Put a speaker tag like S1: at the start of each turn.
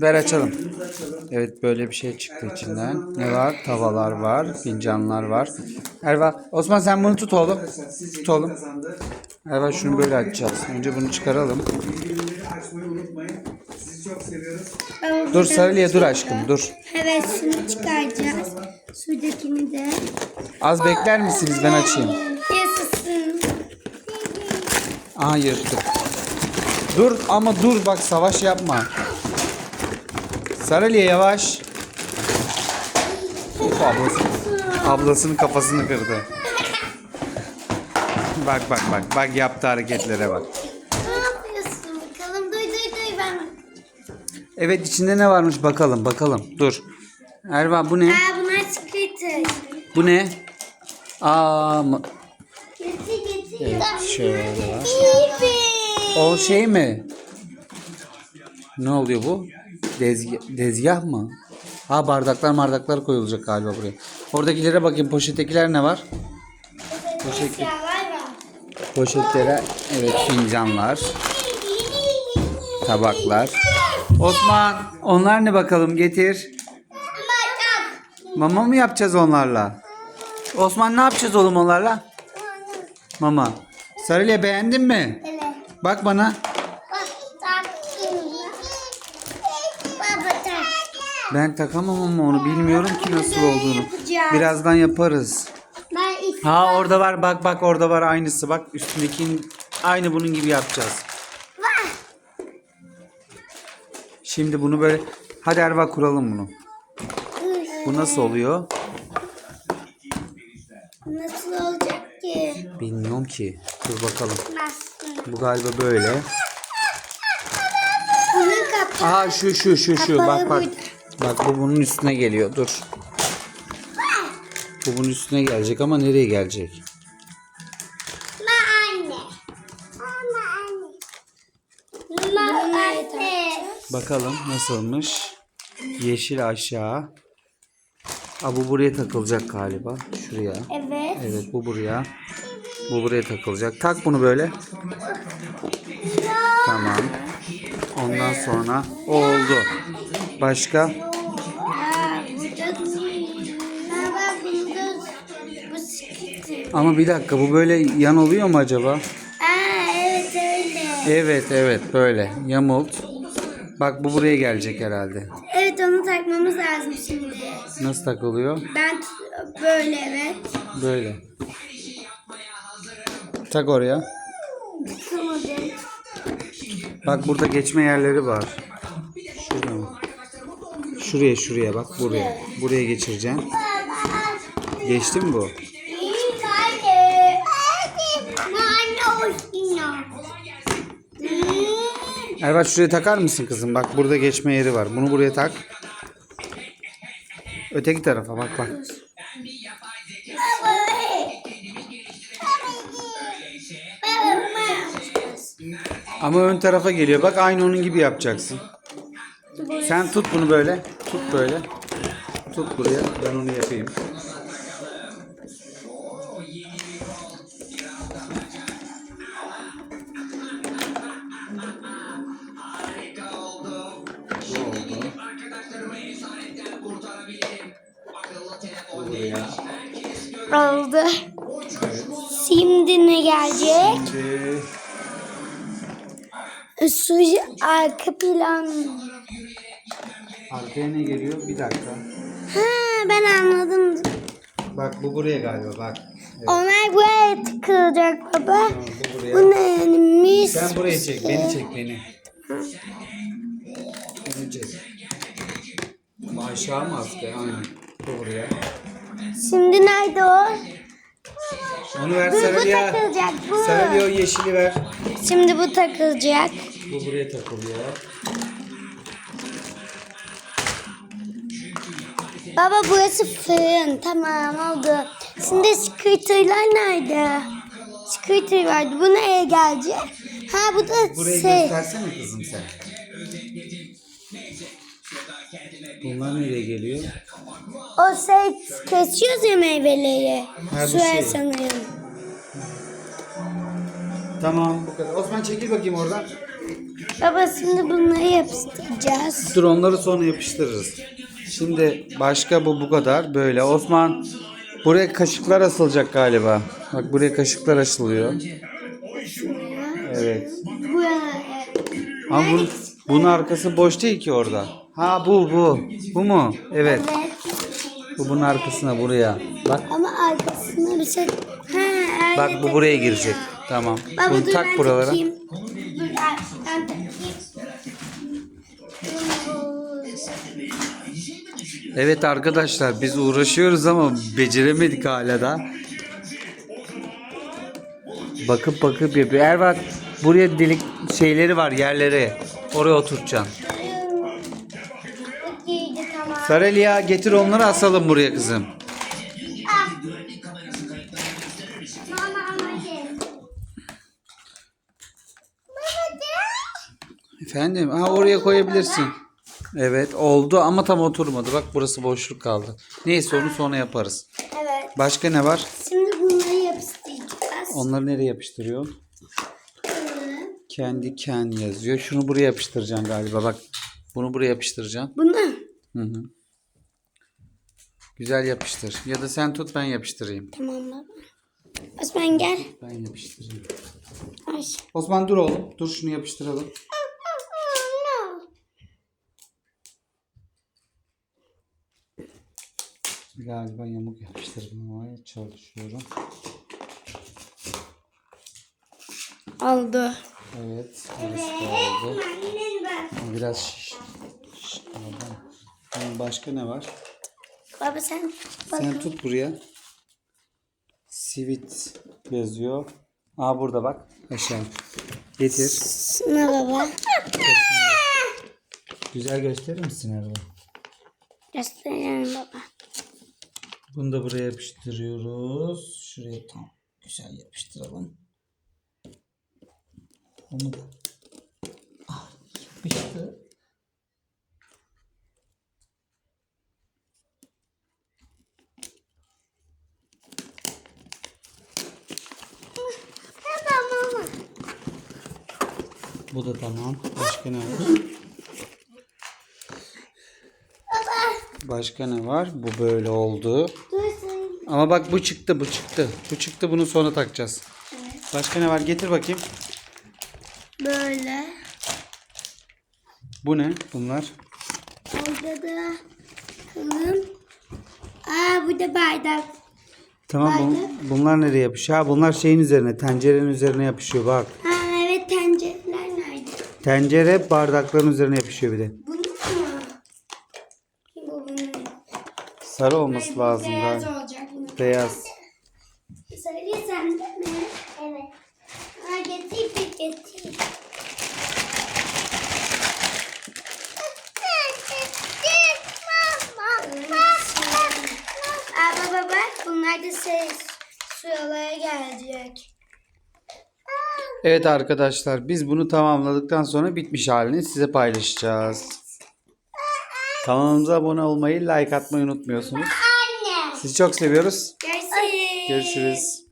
S1: Ver açalım. Evet böyle bir şey çıktı içinden. Ne var? Tavalar var, fincanlar var. Erva, Osman sen bunu tut oğlum. Tut oğlum. Erva şunu böyle açacağız. Önce bunu çıkaralım.
S2: Seviyoruz.
S1: Dur Sarıliye dur aşkım dur.
S3: Evet şunu çıkaracağız. Sudakini de.
S1: Az bekler misiniz ben açayım.
S3: Yaşasın.
S1: Aha yırttık. Dur ama dur bak savaş yapma. Sarıliye yavaş. Of, ablası, ablasının kafasını kırdı. Bak bak bak bak yaptığı hareketlere bak.
S3: Ne yapıyorsun bakalım? Duy duy duy ben.
S1: Evet içinde ne varmış bakalım bakalım. Dur. Erva bu ne?
S3: Aa bunlar çıkırtı.
S1: Bu ne? Aa mı-
S3: Getir getir.
S1: Evet, şöyle var. O şey mi? Ne oluyor bu? Dezgah, dezgah mı? Ha bardaklar bardaklar koyulacak galiba buraya. Oradakilere bakayım poşettekiler ne var? Poşet, poşetlere evet fincanlar, tabaklar. Osman onlar ne bakalım getir. Mama mı yapacağız onlarla? Osman ne yapacağız oğlum onlarla? Mama. Sarıya beğendin mi?
S3: Evet.
S1: Bak bana.
S3: Bak tak. Baba tak.
S1: Ben takamam ama onu bilmiyorum ki nasıl olduğunu. Birazdan yaparız. Ha orada var bak bak orada var aynısı bak üstündekinin aynı bunun gibi yapacağız. Şimdi bunu böyle hadi Erva kuralım bunu. Bu nasıl oluyor?
S3: Nasıl olacak ki?
S1: Bilmiyorum ki. Dur bakalım.
S3: Nasıl?
S1: Bu galiba böyle. Aha şu şu şu şu bak bak. Bak bu bunun üstüne geliyor dur. Bu bunun üstüne gelecek ama nereye gelecek?
S3: Ma anne. Ma anne. Ma anne.
S1: Bakalım nasılmış. Yeşil aşağı. Aa, bu buraya takılacak galiba. Şuraya.
S3: Evet.
S1: Evet bu buraya. Bu buraya takılacak. Tak bunu böyle. Tamam. Ondan sonra o oldu. Başka? Ama bir dakika bu böyle yan oluyor mu acaba?
S3: Aa, evet öyle.
S1: Evet evet böyle. Yamult. Bak bu buraya gelecek herhalde.
S3: Evet onu takmamız lazım şimdi.
S1: Nasıl takılıyor?
S3: Ben böyle evet.
S1: Böyle. Tak oraya.
S3: Tutamadım.
S1: Bak burada geçme yerleri var. Şuraya mı? Şuraya şuraya bak buraya. Buraya geçireceksin. Geçti mi bu?
S3: İyi anne. Anne olsun.
S1: Erbat şuraya takar mısın kızım? Bak burada geçme yeri var. Bunu buraya tak. Öteki tarafa bak bak. Ama ön tarafa geliyor. Bak aynı onun gibi yapacaksın. Sen tut bunu böyle. Tut böyle. Tut buraya. Ben onu yapayım. Oldu.
S3: Oldu. Şimdi ne gelecek?
S1: Şimdi
S3: Su arka plan.
S1: arkaya ne geliyor? Bir dakika.
S3: Ha ben anladım.
S1: Bak bu buraya galiba bak. Evet,
S3: Onlar buraya tıkılacak baba.
S1: tamam, bu buraya.
S3: Bu neymiş?
S1: Sen buraya çek, beni çek beni. Beni çek. Ama aşağı mı askı? Aynen. Buraya.
S3: Şimdi nerede o?
S1: Onu ver
S3: Bu, bu
S1: Sarıya.
S3: takılacak bu.
S1: Sarıya o yeşili ver.
S3: Şimdi bu takılacak.
S1: Bu buraya takılıyor.
S3: Baba burası fırın. Tamam oldu. Şimdi scooter'lar nerede? Scooter vardı. Bu nereye gelecek? Ha bu da
S1: Burayı
S3: şey.
S1: göstersene kızım sen. Bunlar nereye geliyor?
S3: O şey kesiyoruz ya meyveleri.
S1: Ha, bu şey.
S3: sanırım.
S1: Tamam bu kadar. Osman çekil bakayım oradan.
S3: Baba şimdi bunları yapıştıracağız.
S1: Dur onları sonra yapıştırırız. Şimdi başka bu bu kadar. Böyle Osman buraya kaşıklar asılacak galiba. Bak buraya kaşıklar asılıyor. Evet.
S3: Buraya.
S1: Ama bunun, bunun arkası boş değil ki orada. Ha bu bu. Bu mu? Evet. Bu bunun arkasına buraya. Bak
S3: Ama arkasına bir şey... Ha,
S1: bak bu buraya girecek. Tamam.
S3: Baba
S1: Bunu
S3: dur
S1: tak
S3: ben
S1: buralara.
S3: takayım. Dur ben ben takayım.
S1: Evet arkadaşlar biz uğraşıyoruz ama beceremedik hala da. Bakıp bakıp yapıyor. Ervat buraya delik şeyleri var yerleri. Oraya oturtacaksın. Sarelia getir onları asalım buraya kızım. Efendim ha oraya koyabilirsin. Evet oldu ama tam oturmadı. Bak burası boşluk kaldı. Neyse onu sonra yaparız.
S3: Evet.
S1: Başka ne var?
S3: Şimdi bunları yapıştıracağız.
S1: Onları nereye yapıştırıyor? Kendi ken yazıyor. Şunu buraya yapıştıracaksın galiba. Bak bunu buraya yapıştıracaksın.
S3: Bunu.
S1: Hı hı. Güzel yapıştır. Ya da sen tut ben yapıştırayım.
S3: Tamam baba. Osman gel.
S1: Ben yapıştırayım.
S3: Ay.
S1: Osman dur oğlum. Dur şunu yapıştıralım. Galiba yamuk yapıştırmaya çalışıyorum.
S3: Oldu.
S1: Evet. Burası Biraz şiş. şiş kaldı. Tamam, Başka ne var?
S3: Baba sen bak.
S1: Sen tut buraya. Sivit yazıyor. Aa burada bak. Aşağı. Getir.
S3: Ne baba?
S1: Güzel gösterir misin Erdoğan?
S3: Gösterelim baba.
S1: Bunu da buraya yapıştırıyoruz. Şuraya tam güzel yapıştıralım. Onu da ah, yapıştı.
S3: Tamam.
S1: Bu da tamam. Başka ne var? Başka ne var? Bu böyle oldu. Ama bak bu çıktı, bu çıktı. Bu çıktı, bunu sonra takacağız. Başka ne var? Getir bakayım.
S3: Böyle.
S1: Bu ne? Bunlar.
S3: Orada da kılım. Aa bu da bardak.
S1: Tamam bu- bunlar nereye yapışıyor? Ha bunlar şeyin üzerine, tencerenin üzerine yapışıyor bak.
S3: Ha evet tencereler nerede?
S1: Tencere bardakların üzerine yapışıyor bir de.
S3: Bunu mu? Bu bunun.
S1: Sarı olması lazım
S3: Beyaz
S1: galiba.
S3: olacak bunun.
S1: Beyaz.
S3: Söyle sen de mi? Evet. Ha getir bir getir. Aa baba ses şuralara gelecek.
S1: Evet arkadaşlar biz bunu tamamladıktan sonra bitmiş halini size paylaşacağız. Kanalımıza abone olmayı, like atmayı unutmuyorsunuz.
S3: Anne.
S1: Sizi çok seviyoruz.
S3: Görüşürüz.
S1: Görüşürüz.